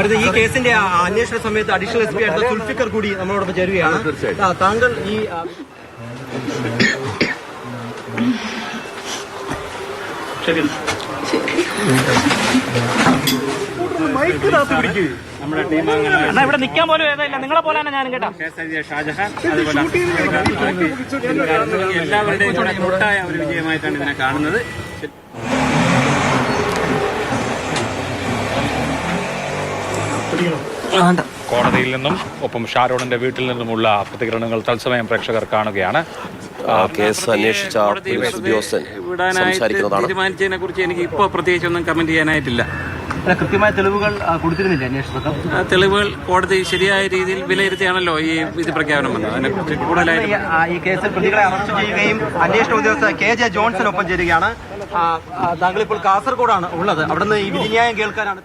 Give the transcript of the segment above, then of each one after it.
ഭരത് ഈ കേസിന്റെ അന്വേഷണ സമയത്ത് അഡീഷണൽ എസ് പി ആയിട്ടുള്ള സുൽഫിക്കർ കൂടി നമ്മളോടൊപ്പം ചേരുകയാണ്. താങ്കൾ ഈ എന്നാ ഇവിടെ നിൽക്കാൻ പോലും ഏതായില്ല നിങ്ങളെ പോലെ തന്നെ ഞാനും കേട്ടോ. എല്ലാവരുടെയും കൂടെ കൂട്ടായ ഒരു വിജയമായിട്ടാണ് ഇതിനെ കാണുന്നത്. കോടതിയിൽ നിന്നും ഒപ്പം ഷാരോണിന്റെ വീട്ടിൽ നിന്നുമുള്ള പ്രതികരണങ്ങൾ തത്സമയം പ്രേക്ഷകർ കാണുകയാണ്. കേസ് അന്വേഷിച്ച പോലീസ് ഉദ്യോഗസ്ഥൻ വിടാനായിട്ട് സംസാരിക്കുന്നതാണ്. തീരുമാനിച്ചതിനെ കുറിച്ച് എനിക്ക് ഇപ്പോൾ പ്രത്യേകിച്ച് ഒന്നും കമന്റ് ചെയ്യാനായിട്ടില്ല. കൃത്യമായ തെളിവുകൾ കൊടുത്തിരുന്നില്ല അന്വേഷണത്തിൽ? തെളിവുകൾ കോടതി ശരിയായ രീതിയിൽ വിലയിരുത്തിയാണല്ലോ ഈ വിധി പ്രഖ്യാപനം വന്നത്. അതിനെക്കുറിച്ച് കൂടുതലായിട്ട് ഈ, കേസിൽ പ്രതികളെ അറസ്റ്റ് ചെയ്യുകയും അന്വേഷണ ഉദ്യോഗസ്ഥ കെ ജെ ജോൺസൺ ഒപ്പം ചേരുകയാണ്. താങ്കൾ ഇപ്പോൾ കാസർഗോഡാണ് ഉള്ളത്. അവിടുന്ന് ഈ വിധിന്യായം കേൾക്കാനാണ്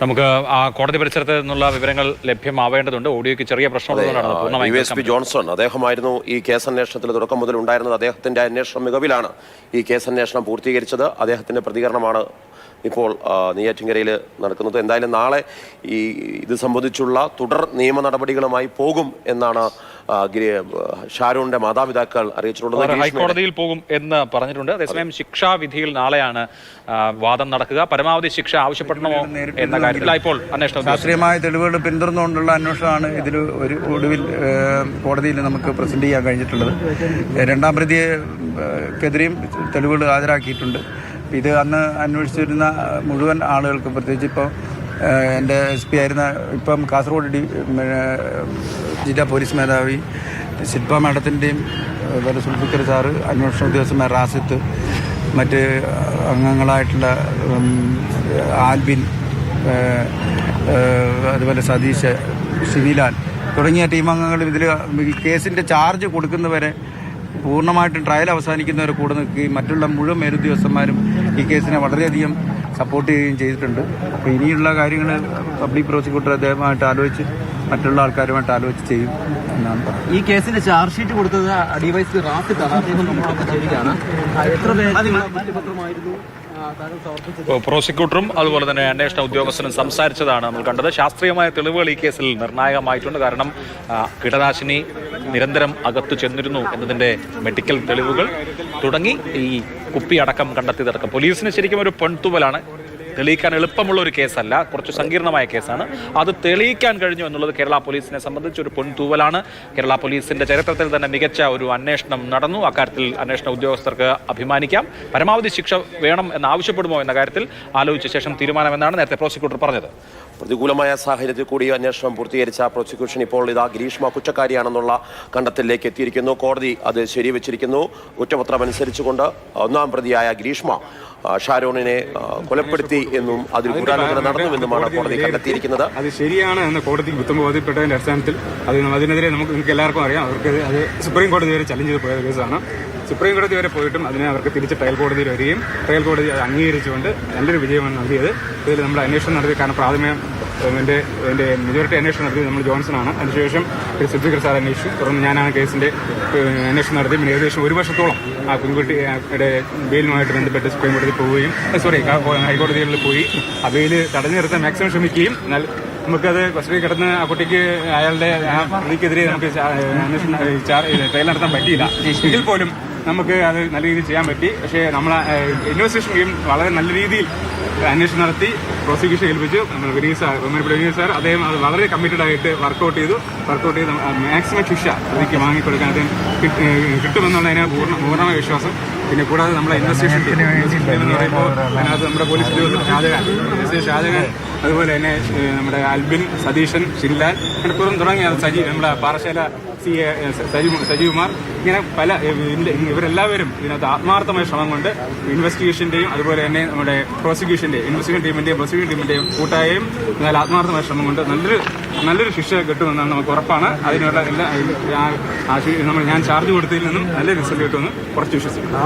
നമുക്ക് ആ കോടതി പരിസരത്ത് നിന്നുള്ള വിവരങ്ങൾ ലഭ്യമാവേണ്ടതുണ്ട്. ഓഡിയോയ്ക്ക് ചെറിയ പ്രശ്നമുള്ളതുകൊണ്ടാണ് യു എസ് പി ജോൺസൺ അദ്ദേഹമായിരുന്നു ഈ കേസ് അന്വേഷണത്തിൽ തുടക്കം മുതൽ ഉണ്ടായിരുന്നത്. അദ്ദേഹത്തിന്റെ അന്വേഷണ മികവിലാണ് ഈ കേസ് അന്വേഷണം പൂർത്തീകരിച്ചത്. അദ്ദേഹത്തിന്റെ പ്രതികരണമാണ് ഇപ്പോൾ നെയ്യാറ്റിങ്കരയിൽ നടക്കുന്നത്. എന്തായാലും നാളെ ഈ ഇത് സംബന്ധിച്ചുള്ള തുടർ നിയമ നടപടികളുമായി പോകും എന്നാണ് ഷാരൂണിന്റെ മാതാപിതാക്കൾ അറിയിച്ചിട്ടുള്ളത് ഹൈക്കോടതിയിൽ പോകും എന്ന് പറഞ്ഞിട്ടുണ്ട്. അതേസമയം ശിക്ഷാവിധിയിൽ നാളെയാണ് വാദം നടക്കുക. പരമാവധി ശിക്ഷ ആവശ്യപ്പെടണമോ എന്ന കാര്യത്തിൽ ഇപ്പോൾ അന്വേഷണ ശാസ്ത്രീയമായ തെളിവുകൾ പിന്തുടർന്നുകൊണ്ടുള്ള അന്വേഷണമാണ് ഇതിൽ ഒരു ഒടുവിൽ കോടതിയിൽ നമുക്ക് പ്രസന്റ് ചെയ്യാൻ കഴിഞ്ഞിട്ടുള്ളത്. രണ്ടാം പ്രതിയെ ഏഹ്, തെളിവുകൾ ഹാജരാക്കിയിട്ടുണ്ട്. ഇത് അന്ന് അന്വേഷിച്ചിരുന്ന മുഴുവൻ ആളുകൾക്കും പ്രത്യേകിച്ച് ഇപ്പോൾ എന്റെ എസ് പി ആയിരുന്ന ഇപ്പം കാസർഗോഡ് ഡി ജില്ലാ പോലീസ് മേധാവി ശില്പ മാഡത്തിന്റെയും അതുപോലെ സുൽഫിക്കർ സാറ് അന്വേഷണ ഉദ്യോഗസ്ഥന്മാർ റാസിത്ത് മറ്റ് അംഗങ്ങളായിട്ടുള്ള ആൽബിൻ അതുപോലെ സതീഷ് ശിവിലാൽ തുടങ്ങിയ ടീം അംഗങ്ങൾ ഇതിൽ കേസിന്റെ ചാർജ് കൊടുക്കുന്നവരെ പൂർണമായിട്ടും ട്രയൽ അവസാനിക്കുന്നവരെ കൂടെ നിൽക്കുകയും മറ്റുള്ള മുഴുവൻ മേലുദ്യോഗസ്ഥന്മാരും ഈ കേസിനെ വളരെയധികം സപ്പോർട്ട് ചെയ്യുകയും ചെയ്തിട്ടുണ്ട്. അപ്പോൾ ഇനിയുള്ള കാര്യങ്ങൾ പബ്ലിക് പ്രോസിക്യൂട്ടർ അദ്ദേഹമായിട്ട് ആലോചിച്ച് മറ്റുള്ള ആൾക്കാരുമായിട്ട് ആലോചിച്ച് ചെയ്യും എന്നാണ് പറയുന്നത്. ഈ കേസിന്റെ ചാർജ് ഷീറ്റ് കൊടുത്തത് ഡിവൈസ് റാസിത്താണ് അദ്ദേഹം എത്ര പ്രോസിക്യൂട്ടറും അതുപോലെ തന്നെ അന്വേഷണ ഉദ്യോഗസ്ഥനും സംസാരിച്ചതാണ് നമ്മൾ കണ്ടത്. ശാസ്ത്രീയമായ തെളിവുകൾ ഈ കേസിൽ നിർണായകമായിട്ടുണ്ട്. കാരണം കീടനാശിനി നിരന്തരം അകത്തു ചെന്നിരുന്നു എന്നതിന്റെ മെഡിക്കൽ തെളിവുകൾ തുടങ്ങി ഈ കുപ്പി അടക്കം കണ്ടെത്തിയതടക്കം. പോലീസിന് ശരിക്കും ഒരു പെൺതുവലാണ് തെളിയിക്കാൻ എളുപ്പമുള്ള ഒരു കേസല്ല. കുറച്ച് സങ്കീർണമായ കേസാണ്. അത് തെളിയിക്കാൻ കഴിഞ്ഞു എന്നുള്ളത് കേരള പോലീസിനെ സംബന്ധിച്ച് ഒരു പൊൻതൂവലാണ്. കേരള പോലീസിന്റെ ചരിത്രത്തിൽ തന്നെ മികച്ച ഒരു അന്വേഷണം നടന്നു. അക്കാര്യത്തിൽ അന്വേഷണ ഉദ്യോഗസ്ഥർക്ക് അഭിമാനിക്കാം. പരമാവധി ശിക്ഷ വേണം എന്ന് ആവശ്യപ്പെടുമോ എന്ന കാര്യത്തിൽ ആലോചിച്ച ശേഷം തീരുമാനമെന്നാണ് നേരത്തെ പ്രോസിക്യൂട്ടർ പറഞ്ഞത്. പ്രതികൂലമായ സാഹചര്യത്തിൽ കൂടി അന്വേഷണം പൂർത്തീകരിച്ച പ്രോസിക്യൂഷൻ ഇപ്പോൾ ഇതാ ഗ്രീഷ്മ കുറ്റക്കാരിയാണെന്നുള്ള കണ്ടെത്തലിലേക്ക് എത്തിയിരിക്കുന്നു. കോടതി അത് ശരിവെച്ചിരിക്കുന്നു. കുറ്റപത്രം അനുസരിച്ചുകൊണ്ട് ഒന്നാം പ്രതിയായ ഗ്രീഷ്മ ഷാരോണിനെ കൊലപ്പെടുത്തി എന്നും അതിൽ ഗൂഢാലോചന നടന്നുവെന്നുമാണ് കോടതി കണ്ടെത്തിയിരിക്കുന്നത്. അത് ശരിയാണ് എന്ന് കോടതി കുത്തം ബോധ്യപ്പെട്ടതിന്റെ അടിസ്ഥാനത്തിൽ അത് അതിനെതിരെ നമുക്ക് നിങ്ങൾക്ക് എല്ലാവർക്കും അറിയാം. അവർക്ക് അത് സുപ്രീം കോടതി വരെ ചലഞ്ച് ചെയ്ത് പോയ കേസാണ്. സുപ്രീം കോടതി വരെ പോയിട്ടും അതിനെ അവർക്ക് തിരിച്ച് ട്രയൽ കോടതി വരികയും ട്രയൽ കോടതി അത് അംഗീകരിച്ചുകൊണ്ട് നല്ലൊരു വിജയമാണ് നൽകിയത്. ഇതിൽ നമ്മൾ അന്വേഷണം നടത്തി കാരണം പ്രാഥമിക എന്റെ എന്റെ മെജോറിറ്റി അന്വേഷണം നടത്തിയത് നമ്മൾ ജോൺസണാണ്. അതിനുശേഷം സുൽഫിക്കർ സാർ അന്വേഷിച്ചു. തുടർന്ന് ഞാനാണ് കേസിന്റെ അന്വേഷണം നടത്തി. പിന്നെ ഏകദേശം ഒരു വർഷത്തോളം ആ പെൺകുട്ടിയുടെ ബെയിലുമായിട്ട് ബന്ധപ്പെട്ട് സുപ്രീം കോടതി പോവുകയും സോറി ഹൈക്കോടതികളിൽ പോയി. ആ ബെയിൽ തടഞ്ഞു നിർത്താൻ മാക്സിമം ശ്രമിക്കുകയും എന്നാൽ നമുക്കത് കസ്റ്റഡി കിടന്ന് ആ കുട്ടിക്ക് അയാളുടെ ആ പ്രതിക്കെതിരെ നമുക്ക് അന്വേഷണം ട്രയൽ നടത്താൻ പറ്റിയില്ല. എങ്കിൽ പോലും നമുക്ക് അത് നല്ല രീതിയിൽ ചെയ്യാൻ പറ്റി. പക്ഷേ നമ്മൾ ഇൻവെസ്റ്റിഗേഷൻ ടീം വളരെ നല്ല രീതിയിൽ അന്വേഷണം നടത്തി പ്രോസിക്യൂഷൻ ഏൽപ്പിച്ചു. നമ്മൾ വിനീത് സാർ ബഹുമാനപ്പെട്ട വിനീത് സാർ അദ്ദേഹം അത് വളരെ കമ്മിറ്റഡ് ആയിട്ട് വർക്കൗട്ട് ചെയ്തു. വർക്കൗട്ട് ചെയ്ത് മാക്സിമം ശിക്ഷ പ്രതിക്ക് വാങ്ങിക്കൊടുക്കാൻ അദ്ദേഹം കിട്ടുമെന്നുള്ളതിന് പൂർണ പൂർണമായ വിശ്വാസം. പിന്നെ കൂടാതെ നമ്മളെ ഇൻവെസ്റ്റിഗേഷൻ ടീം എന്ന് പറയുമ്പോൾ അതിനകത്ത് നമ്മുടെ പോലീസ് ഉദ്യോഗസ്ഥർ ഷാജഹാൻ എസ് അതുപോലെ തന്നെ നമ്മുടെ അൽബിൻ സതീശൻ ഷിൻലാൽ അങ്ങനെ പുറം തുടങ്ങിയ സജി നമ്മുടെ പാറശാല സി എ സജി സജീവ്കുമാർ ഇങ്ങനെ പല ഇവരെല്ലാവരും ഇതിനകത്ത് ആത്മാർത്ഥമായ ശ്രമം കൊണ്ട് ഇൻവെസ്റ്റിഗേഷന്റെയും അതുപോലെ തന്നെ നമ്മുടെ പ്രോസിക്യൂഷന്റെയും ഇൻവെസ്റ്റിഗേഷൻ ടീമിന്റെയും പ്രോസിക്യൂഷൻ ടീമിന്റെയും കൂട്ടായും എന്നാൽ ആത്മാർത്ഥമായ ശ്രമം കൊണ്ട് നല്ലൊരു നല്ലൊരു ശിക്ഷ കിട്ടുമെന്നാണ് നമുക്ക് ഉറപ്പാണ്. അതിനുള്ള എല്ലാ നമ്മൾ ഞാൻ ചാർജ് കൊടുത്തതിൽ നിന്നും നല്ല റിസൾട്ട് കിട്ടുമെന്ന് കുറച്ച് വിശ്വസിക്കുന്നു.